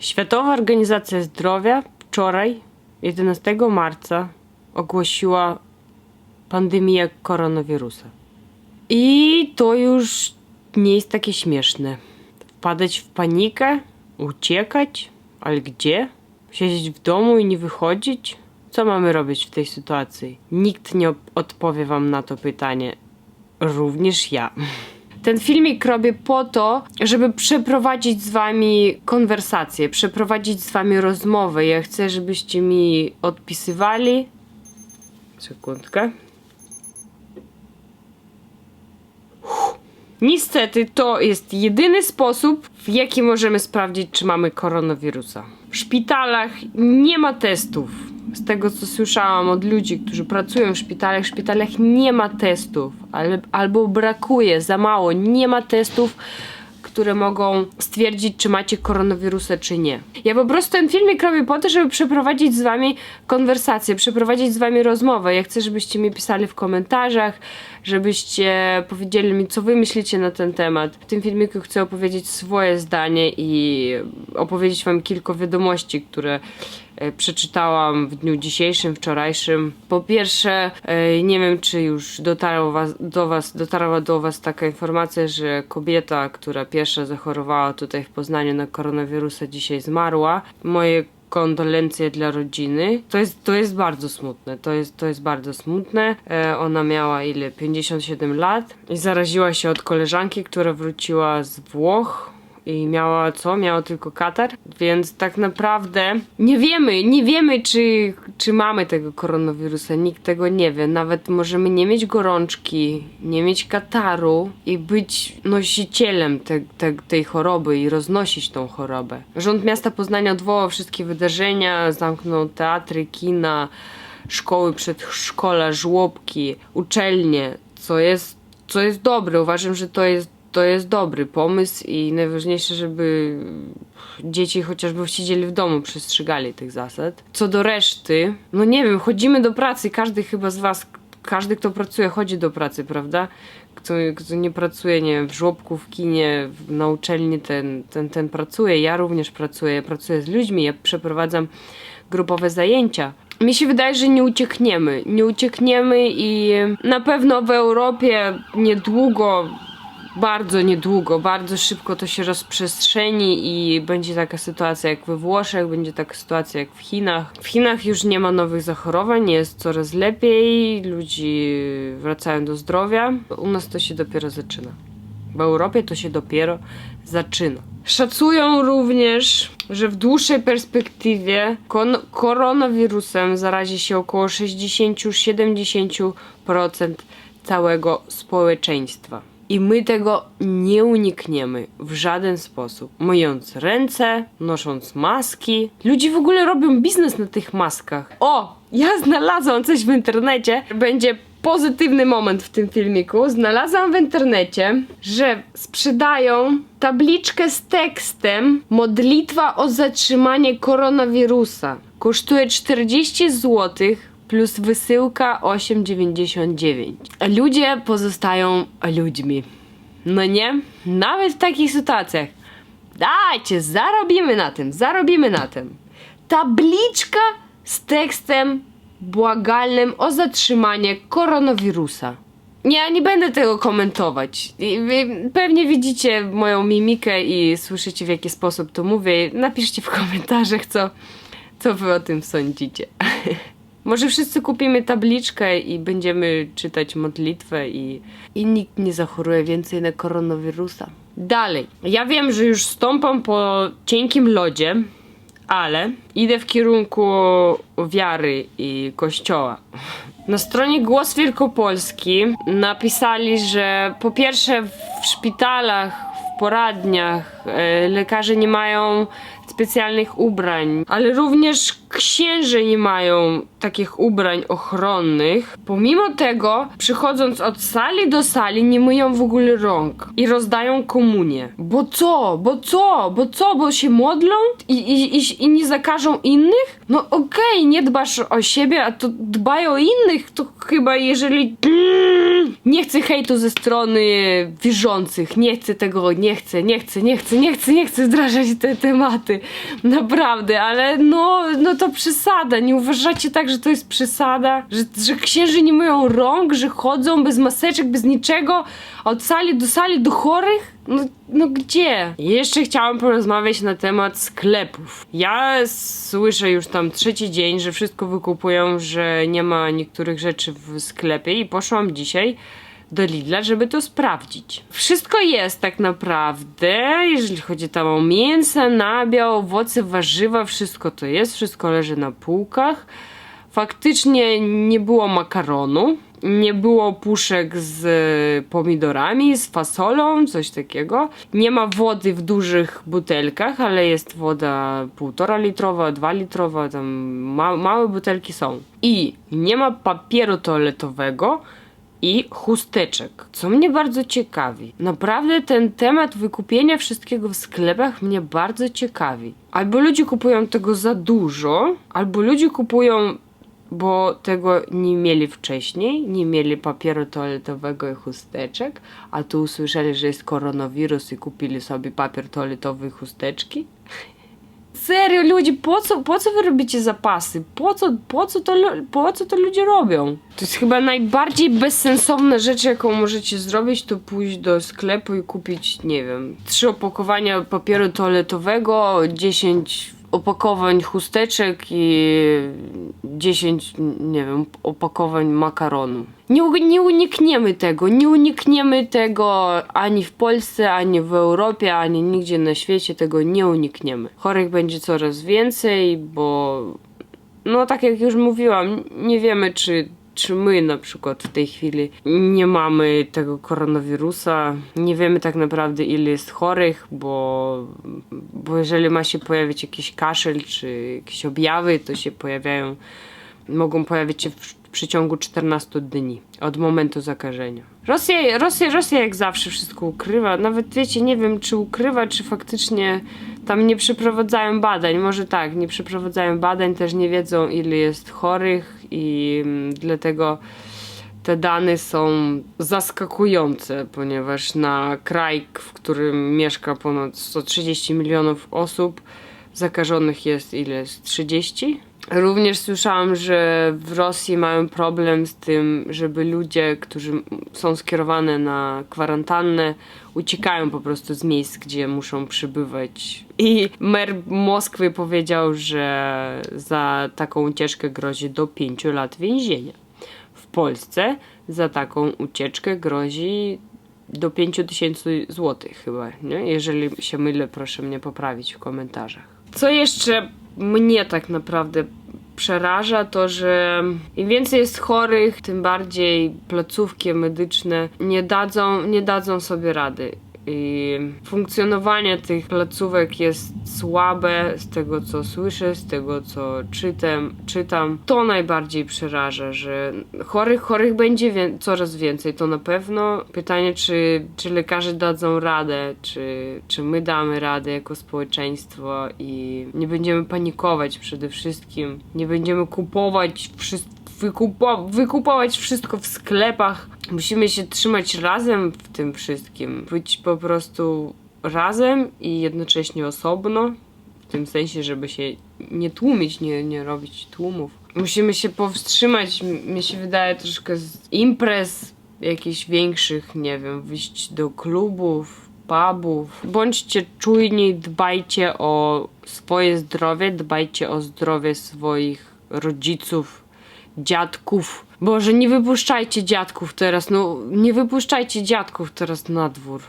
Światowa Organizacja Zdrowia wczoraj, 11 marca, ogłosiła pandemię koronawirusa. I to już nie jest takie śmieszne. Wpadać w panikę, uciekać, ale gdzie? Siedzieć w domu i nie wychodzić? Co mamy robić w tej sytuacji? Nikt nie odpowie wam na to pytanie. Również ja. Ten filmik robię po to, żeby przeprowadzić z wami konwersację, przeprowadzić z wami rozmowę. Ja chcę, żebyście mi odpisywali. Sekundkę. Niestety to jest jedyny sposób, w jaki możemy sprawdzić, czy mamy koronawirusa. W szpitalach nie ma testów. Z tego co słyszałam od ludzi, którzy pracują w szpitalach, w szpitalach nie ma testów, ale, albo brakuje za mało, nie ma testów, które mogą stwierdzić, czy macie koronawirusa, czy nie. Ja po prostu ten filmik robię po to, żeby przeprowadzić z wami konwersację, przeprowadzić z wami rozmowę. Ja chcę, żebyście mi pisali w komentarzach, żebyście powiedzieli mi, co wy myślicie na ten temat. W tym filmiku chcę opowiedzieć swoje zdanie i opowiedzieć wam kilka wiadomości, które przeczytałam w dniu dzisiejszym, wczorajszym. Po pierwsze, e, nie wiem, czy już dotarła was, do was, dotarła do was taka informacja, że kobieta, która pierwsza zachorowała tutaj w Poznaniu na koronawirusa, dzisiaj zmarła. Moje kondolencje dla rodziny. To jest, to jest bardzo smutne. To jest, to jest bardzo smutne. E, ona miała ile? 57 lat i zaraziła się od koleżanki, która wróciła z Włoch. I miała co? Miała tylko katar, więc tak naprawdę nie wiemy, nie wiemy, czy, czy mamy tego koronawirusa. Nikt tego nie wie. Nawet możemy nie mieć gorączki, nie mieć kataru i być nosicielem te, te, tej choroby i roznosić tą chorobę. Rząd miasta Poznania odwołał wszystkie wydarzenia, zamknął teatry, kina, szkoły, przedszkola, żłobki, uczelnie, co jest, co jest dobre. Uważam, że to jest to jest dobry pomysł i najważniejsze, żeby dzieci chociażby siedzieli w domu, przestrzegali tych zasad. Co do reszty, no nie wiem, chodzimy do pracy, każdy chyba z was, każdy kto pracuje, chodzi do pracy, prawda? Kto, kto nie pracuje, nie wiem, w żłobku, w kinie, na uczelni, ten, ten, ten pracuje. Ja również pracuję, pracuję z ludźmi, ja przeprowadzam grupowe zajęcia. Mi się wydaje, że nie uciekniemy. Nie uciekniemy i na pewno w Europie niedługo bardzo niedługo, bardzo szybko to się rozprzestrzeni i będzie taka sytuacja jak we Włoszech, będzie taka sytuacja jak w Chinach. W Chinach już nie ma nowych zachorowań, jest coraz lepiej, ludzi wracają do zdrowia. U nas to się dopiero zaczyna. W Europie to się dopiero zaczyna. Szacują również, że w dłuższej perspektywie koronawirusem zarazi się około 60-70% całego społeczeństwa. I my tego nie unikniemy w żaden sposób. Myjąc ręce, nosząc maski. Ludzie w ogóle robią biznes na tych maskach. O! Ja znalazłam coś w internecie. Będzie pozytywny moment w tym filmiku. Znalazłam w internecie, że sprzedają tabliczkę z tekstem Modlitwa o zatrzymanie koronawirusa. Kosztuje 40 złotych plus wysyłka 8,99. Ludzie pozostają ludźmi. No nie? Nawet w takich sytuacjach. Dajcie, zarobimy na tym, zarobimy na tym. Tabliczka z tekstem błagalnym o zatrzymanie koronawirusa. Ja nie będę tego komentować. Pewnie widzicie moją mimikę i słyszycie w jaki sposób to mówię. Napiszcie w komentarzach, co, co wy o tym sądzicie. Może wszyscy kupimy tabliczkę i będziemy czytać modlitwę i, i nikt nie zachoruje więcej na koronawirusa. Dalej. Ja wiem, że już stąpam po cienkim lodzie, ale idę w kierunku wiary i kościoła. Na stronie Głos Wielkopolski napisali, że po pierwsze w szpitalach, w poradniach e, lekarze nie mają specjalnych ubrań, ale również księże nie mają takich ubrań ochronnych. Pomimo tego, przychodząc od sali do sali, nie myją w ogóle rąk i rozdają komunię. Bo co? Bo co? Bo co? Bo się modlą i, i, i, i nie zakażą innych? No okej, nie dbasz o siebie, a to dbaj o innych. To chyba jeżeli... Nie chcę hejtu ze strony wierzących. Nie chcę tego, nie chcę, nie chcę, nie chcę. nie chcę, nie chcę wdrażać te tematy. Naprawdę, ale no, no to przesada. Nie uważacie tak, że to jest przesada? Że, że księży nie mają rąk, że chodzą bez maseczek, bez niczego, od sali do sali do chorych? No, no gdzie? Jeszcze chciałam porozmawiać na temat sklepów. Ja słyszę już tam trzeci dzień, że wszystko wykupują, że nie ma niektórych rzeczy w sklepie i poszłam dzisiaj do Lidla, żeby to sprawdzić. Wszystko jest tak naprawdę, jeżeli chodzi tam o mięso, nabiał, owoce, warzywa, wszystko to jest, wszystko leży na półkach. Faktycznie nie było makaronu, nie było puszek z pomidorami, z fasolą, coś takiego. Nie ma wody w dużych butelkach, ale jest woda półtora litrowa, dwa litrowa, tam ma małe butelki są. I nie ma papieru toaletowego, i chusteczek, co mnie bardzo ciekawi. Naprawdę ten temat wykupienia wszystkiego w sklepach mnie bardzo ciekawi. Albo ludzie kupują tego za dużo, albo ludzie kupują, bo tego nie mieli wcześniej, nie mieli papieru toaletowego i chusteczek, a tu usłyszeli, że jest koronawirus i kupili sobie papier toaletowy i chusteczki. Serio, ludzie, po co, po co wy robicie zapasy? Po co, po, co to, po co to ludzie robią? To jest chyba najbardziej bezsensowna rzecz, jaką możecie zrobić, to pójść do sklepu i kupić, nie wiem, trzy opakowania papieru toaletowego, 10 opakowań chusteczek i 10, nie wiem, opakowań makaronu. Nie, nie unikniemy tego, nie unikniemy tego ani w Polsce, ani w Europie, ani nigdzie na świecie tego nie unikniemy. Chorych będzie coraz więcej, bo no tak jak już mówiłam, nie wiemy czy czy my na przykład w tej chwili nie mamy tego koronawirusa, nie wiemy tak naprawdę ile jest chorych, bo, bo jeżeli ma się pojawić jakiś kaszel czy jakieś objawy, to się pojawiają, mogą pojawić się w, w przeciągu 14 dni od momentu zakażenia. Rosja, Rosja, Rosja jak zawsze wszystko ukrywa, nawet wiecie, nie wiem czy ukrywa, czy faktycznie tam nie przeprowadzają badań, może tak, nie przeprowadzają badań, też nie wiedzą ile jest chorych i mm, dlatego te dane są zaskakujące, ponieważ na kraj, w którym mieszka ponad 130 milionów osób, zakażonych jest ile? jest 30? Również słyszałam, że w Rosji mają problem z tym, żeby ludzie, którzy są skierowane na kwarantannę, uciekają po prostu z miejsc, gdzie muszą przybywać. I mer Moskwy powiedział, że za taką ucieczkę grozi do 5 lat więzienia. W Polsce za taką ucieczkę grozi do 5 tysięcy złotych chyba, nie? Jeżeli się mylę, proszę mnie poprawić w komentarzach. Co jeszcze mnie tak naprawdę przeraża, to że im więcej jest chorych, tym bardziej placówki medyczne nie dadzą, nie dadzą sobie rady. I funkcjonowanie tych placówek jest słabe z tego co słyszę, z tego co czytam, czytam. To najbardziej przeraża, że chorych, chorych będzie wię- coraz więcej, to na pewno. Pytanie, czy, czy lekarze dadzą radę, czy, czy my damy radę jako społeczeństwo i nie będziemy panikować przede wszystkim, nie będziemy kupować wszystko wykupo- wykupować wszystko w sklepach. Musimy się trzymać razem w tym wszystkim. Być po prostu razem i jednocześnie osobno. W tym sensie, żeby się nie tłumić, nie, nie robić tłumów. Musimy się powstrzymać, mi się wydaje, troszkę z imprez jakichś większych, nie wiem, wyjść do klubów, pubów. Bądźcie czujni, dbajcie o swoje zdrowie, dbajcie o zdrowie swoich rodziców, dziadków. Boże, nie wypuszczajcie dziadków teraz, no nie wypuszczajcie dziadków teraz na dwór.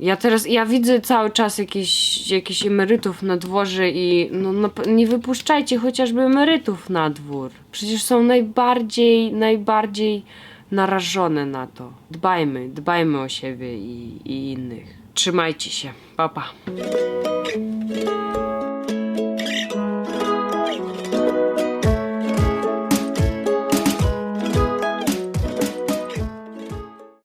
Ja teraz, ja widzę cały czas jakieś, jakieś emerytów na dworze i no, nap- nie wypuszczajcie chociażby emerytów na dwór. Przecież są najbardziej, najbardziej narażone na to. Dbajmy, dbajmy o siebie i, i innych. Trzymajcie się. Pa, pa.